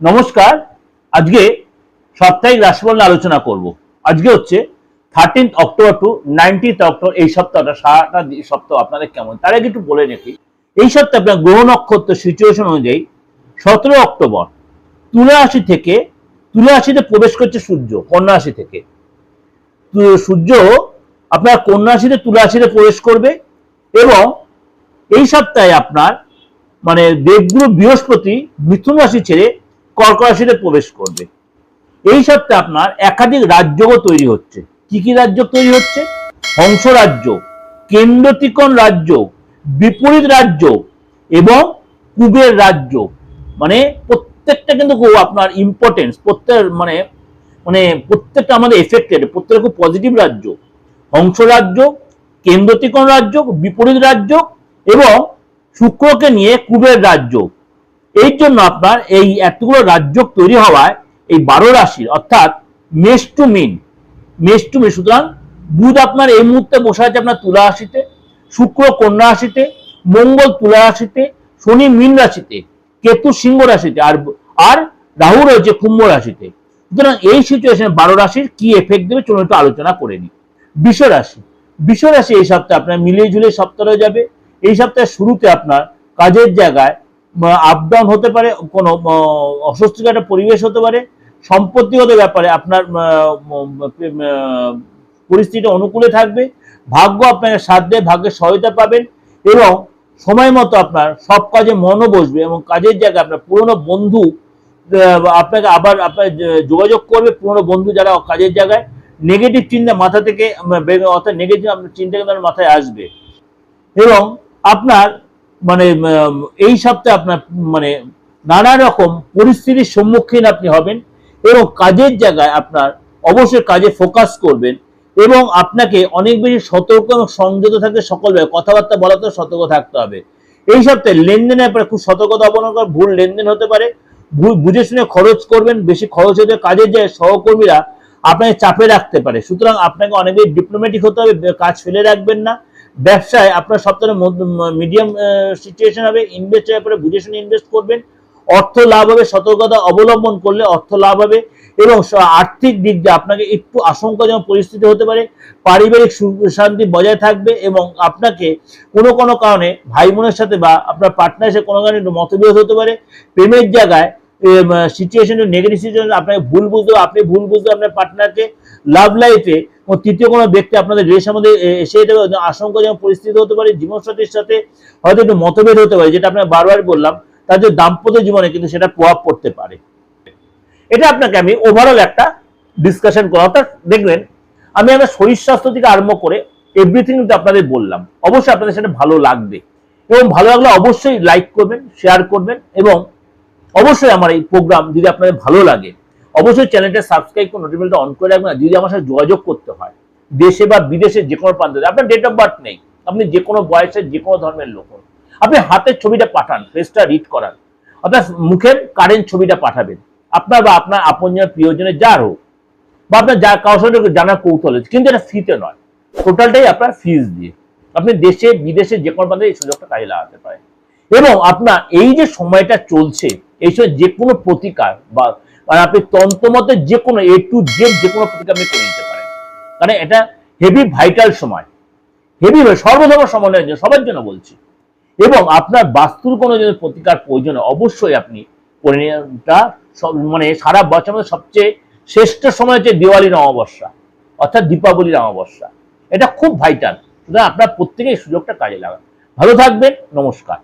নমস্কার, আজকে সাপ্তাহিক রাশিফল আলোচনা করব। আজকে হচ্ছে thirteenth October to nineteenth October এই সপ্তাহটা, সারাটা সপ্তাহ আপনাদের কেমন? তার আগে একটু বলে রাখি, এই সপ্তাহে আপনার গ্রহ নক্ষত্র সিচুয়েশন অনুযায়ী সতেরো অক্টোবর তুলা থেকে, তুলা রাশিতে প্রবেশ করছে সূর্য, কন্যা থেকে। সূর্য আপনার কন্যা রাশিতে প্রবেশ করবে এবং এই সপ্তাহে আপনার মানে দেবগুরু বৃহস্পতি মিথুন রাশি ছেড়ে কর্ক রাশিতে প্রবেশ করবে। এই সপ্তাহে আপনার একাধিক রাজ্যও তৈরি হচ্ছে। কি কি রাজ্য তৈরি হচ্ছে? হংস রাজ্য কেন্দ্রতিকন রাজ্য, বিপরীত রাজ্য এবং কুবের রাজ্য। মানে প্রত্যেকটা কিন্তু আপনার ইম্পর্টেন্স প্রত্যেক মানে মানে প্রত্যেকটা আমাদের এফেক্টেড প্রত্যেকটা খুব পজিটিভ রাজ্য। হংস রাজ্য কেন্দ্রতিকন রাজ্য, বিপরীত রাজ্য এবং শুক্রকে নিয়ে কুবের রাজ্য। এই জন্য আপনার এই এতগুলো রাজ্য তৈরি হওয়ায় এই বারো রাশির, অর্থাৎ মেষ টু মিন, মেষ টু মিন, সুতরাং বুধ আপনার এই মুহূর্তে বসে আছে আপনার তুলা রাশিতে, শুক্র কন্যা রাশিতে, মঙ্গল তুলা রাশিতে, শনি মীন রাশিতে, কেতু সিংহ রাশিতে, আর আর রাহু রয়েছে কুম্ভ রাশিতে। সুতরাং এই সিচুয়েশনে বারো রাশির কি এফেক্ট দেবে চলুন একটু আলোচনা করে নিই। বিশ্ব রাশি বিশ্ব রাশি এই সপ্তাহে আপনার মিলিয়ে ঝুলিয়ে সপ্তাহ হয়ে যাবে। এই সপ্তাহের শুরুতে আপনার কাজের জায়গায় আপ ডাউন হতে পারে, কোনো অস্বস্তিকর একটা পরিবেশ হতে পারে, সম্পত্তিগত ব্যাপারে আপনার পরিস্থিতি অনুকূলে থাকবে, ভাগ্য আপনাকে সাথ দেয়, ভাগ্যের সহায়তা পাবেন এবং সময় মতো আপনার সব কাজে মনও বসবে এবং কাজের জায়গায় আপনার পুরনো বন্ধু আপনাকে আবার আপনার যোগাযোগ করবে পুরনো বন্ধু যারা কাজের জায়গায় নেগেটিভ চিন্তা মাথা থেকে অর্থাৎ নেগেটিভ আপনার চিন্তা কিন্তু মাথায় আসবে এবং আপনার মানে এই সপ্তাহে আপনার মানে নানা রকম পরিস্থিতির সম্মুখীন আপনি হবেন এবং কাজের জায়গায় আপনার অবশ্যই কাজে ফোকাস করবেন এবং আপনাকে অনেক বেশি সতর্ক এবং সংযত থাকতে সকল কথাবার্তা বলাতে সতর্ক থাকতে হবে। এই সপ্তাহে লেনদেনের ব্যাপারে খুব সতর্কতা অবলম্বন করে ভুল লেনদেন হতে পারে। বুঝে শুনে খরচ করবেন, বেশি খরচ হতে কাজের যায় সহকর্মীরা আপনাকে চাপে রাখতে পারে। সুতরাং আপনাকে অনেক বেশি ডিপ্লোম্যাটিক হতে হবে, কাজ ফেলে রাখবেন না। ব্যবসায় আপনার সপ্তাহে মিডিয়াম সিচুয়েশন হবে ইনভেস্ট ইনভেস্টের ব্যাপারে বুঝে শুনে ইনভেস্ট করবেন। অর্থ লাভ হবে, সতর্কতা অবলম্বন করলে অর্থ লাভ হবে এবং আর্থিক দিক দিয়ে আপনাকে একটু আশঙ্কাজনক পরিস্থিতি হতে পারে। পারিবারিক শান্তি বজায় থাকবে এবং আপনাকে কোনো কোনো কারণে ভাই বোনের সাথে বা আপনার পার্টনারের সাথে কোনো কারণে মতবিরোধ হতে পারে। প্রেমের জায়গায় সিচুয়েশন নেগেটিভ সিচুয়েশন আপনাকে ভুল বুঝতে আপনি ভুল বুঝতে আপনার পার্টনারকে লাভ লাইফে তৃতীয় কোনো ব্যক্তি আপনাদের রিলেশনের মধ্যে এসে পারে আশঙ্কাজনক পরিস্থিতি হতে পারে, জীবনসাথীর সাথে হয়তো একটু মতভেদ হতে পারে, যেটা আপনার বারবার বললাম, তার তাদের দাম্পত্য জীবনে কিন্তু সেটা প্রভাব পড়তে পারে। এটা আপনাকে আমি ওভারঅল একটা ডিসকাশন করা, অর্থাৎ দেখবেন আমি আমার শরীর স্বাস্থ্য থেকে আরম্ভ করে এভরিথিং কিন্তু আপনাদের বললাম। অবশ্যই আপনাদের সেটা ভালো লাগবে। এবং ভালো লাগলে অবশ্যই লাইক করবেন শেয়ার করবেন, এবং অবশ্যই আমার এই প্রোগ্রাম যদি আপনাদের ভালো লাগে অবশ্যই চ্যানেলটা সাবস্ক্রাইব করে নোটিফিকেশনটা অন করে রাখবেন যদি আমার সাথে যোগাযোগ করতে হয়, দেশে বা বিদেশে যে কোনো প্রান্তে আপনার ডেট অফ বার্থ নেই, আপনি যে কোনো বয়সের যে কোনো ধর্মের লোক আপনি হাতের ছবিটা পাঠান ফেসটা রিড করান অর্থাৎ মুখের কারেন্ট ছবিটা পাঠাবেন, আপনার বা আপনার আপনজনের, প্রিয়জনের, যার হোক, বা আপনার যা, কারোর সঙ্গে জানার কৌতূহল কিন্তু এটা ফ্রিতে নয় টোটালটাই আপনার ফিজ দিয়ে, আপনি দেশে বিদেশে যে কোনো প্রান্তে এই সুযোগটা কাজে লাগাতে পারেন, এবং আপনার এই যে সময়টা চলছে এই সময় যে কোনো প্রতিকার বা মানে আপনি তন্ত্রমতে যে কোনো এ টু জেড যে কোনো প্রতিকার আপনি করে নিতে পারেন। কারণ এটা হেভি ভাইটাল সময়। হেভি সর্বধর্ম সমন্বয়ের জন্য সবার জন্য বলছি। এবং আপনার বাস্তুর কোনো যদি প্রতিকার প্রয়োজন অবশ্যই আপনি করে নেওয়াটা মানে সারা বছর মধ্যে সবচেয়ে শ্রেষ্ঠ সময় হচ্ছে দিওয়ালির অমাবস্যা, অর্থাৎ দীপাবলির অমাবস্যা। এটা খুব ভাইটাল সুতরাং আপনার প্রত্যেকেই সুযোগটা কাজে লাগান। ভালো থাকবেন, নমস্কার।